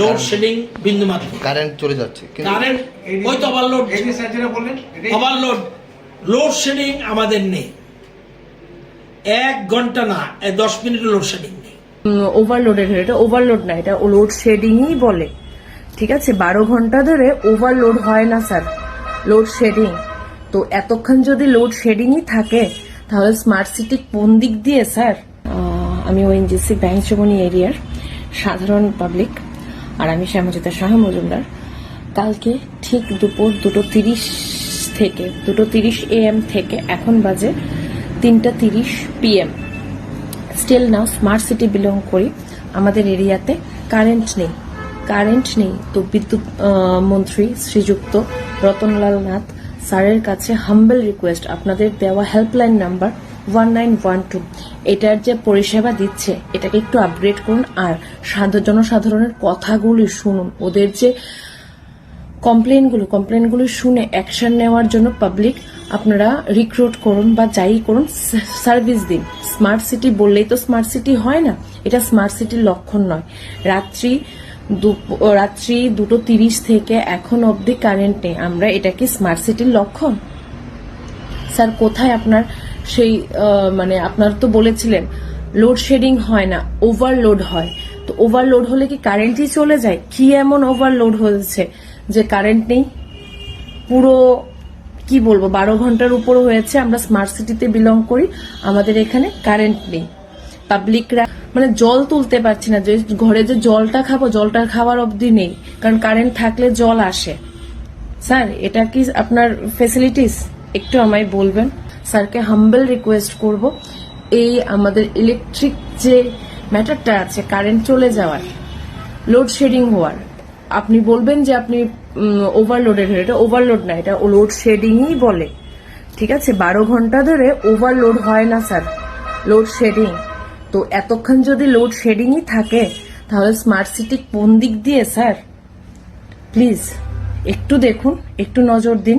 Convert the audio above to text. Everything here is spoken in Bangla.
লোড শেডিং বিন্দু মাত্র কারেন্ট চলে যাচ্ছে কারেন্ট ওই তো ওভারলোড এই যে স্যার বললেন এটাই ওভারলোড লোড শেডিং আমাদের নেই। এক ঘণ্টা না দশ মিনিট লোড শেডিং নেই। ওভারলোডের এটা ওভারলোড না এটা লোড শেডিংই বলে। ঠিক আছে? বারো ঘণ্টা ধরে ওভারলোড হয় না স্যার লোড শেডিং তো এতক্ষণ যদি লোড শেডিংই থাকে তাহলে স্মার্ট সিটি কোন দিক দিয়ে স্যার আমি ওএনজিসি ব্যাংক চমনি এরিয়ার সাধারণ পাবলিক আর আমি শ্যামজিতা শাহ মজুমদার। কালকে ঠিক দুপুর দুটো তিরিশ থেকে, দুটো তিরিশ এএম থেকে এখন বাজে তিনটা তিরিশ PM still now smart city belong করি। আমাদের এরিয়াতে কারেন্ট নেই। কারেন্ট নেই তো বিদ্যুৎ মন্ত্রী শ্রীযুক্ত রতনলাল নাথ স্যারের কাছে হাম্বেল রিকোয়েস্ট আপনাদের দেওয়া helpline number one nine one two এটার যে পরিষেবা দিচ্ছে, এটাকে একটু আপগ্রেড করুন আর সাধারণ জনসাধারণের কথাগুলি শুনুন। ওদের যে কমপ্লেনগুলো কমপ্লেনগুলো শুনে অ্যাকশন নেওয়ার জন্য পাবলিক আপনারা রিক্রুট করুন বা যাই করুন সার্ভিস দিন। স্মার্ট সিটি বললেই তো স্মার্ট সিটি হয় না। এটা স্মার্ট সিটির লক্ষণ নয়। রাত্রি রাত্রি দুটো তিরিশ থেকে এখন অবধি কারেন্ট নেই। আমরা এটা কি স্মার্ট সিটির লক্ষণ? স্যার, কোথায় আপনার সেই মানে আপনার তো বলেছিলেন লোডশেডিং হয় না ওভারলোড হয়। তো ওভারলোড হলে কি কারেন্টই চলে যায়? কি এমন ওভারলোড হয়েছে যে কারেন্ট নেই? পুরো, কি বলব, বারো ঘণ্টার উপর হয়েছে, আমরা স্মার্ট সিটিতে বিলং করি, আমাদের এখানে কারেন্ট নেই। পাবলিকরা মানে জল তুলতে পারছি না, যে ঘরে যে জলটা খাব, জলটা খাওয়ার অবধি নেই, কারণ কারেন্ট থাকলে জল আসে। স্যার, এটা কি আপনার ফেসিলিটিস একটু আমায় বলবেন। স্যারকে হাম্বেল রিকোয়েস্ট করব। এই আমাদের ইলেকট্রিক যে ম্যাটারটা আছে কারেন্ট চলে যাওয়ার লোডশেডিং হওয়ার, আপনি বলবেন যে আপনি ওভারলোডের এটা ওভারলোড না, এটা লোড শেডিংই বলে। ঠিক আছে? বারো ঘণ্টা ধরে ওভারলোড হয় না, স্যার। লোডশেডিং তো এতক্ষণ যদি লোড শেডিংই থাকে, তাহলে স্মার্ট সিটি কোন দিক দিয়ে, স্যার? প্লিজ একটু দেখুন, একটু নজর দিন।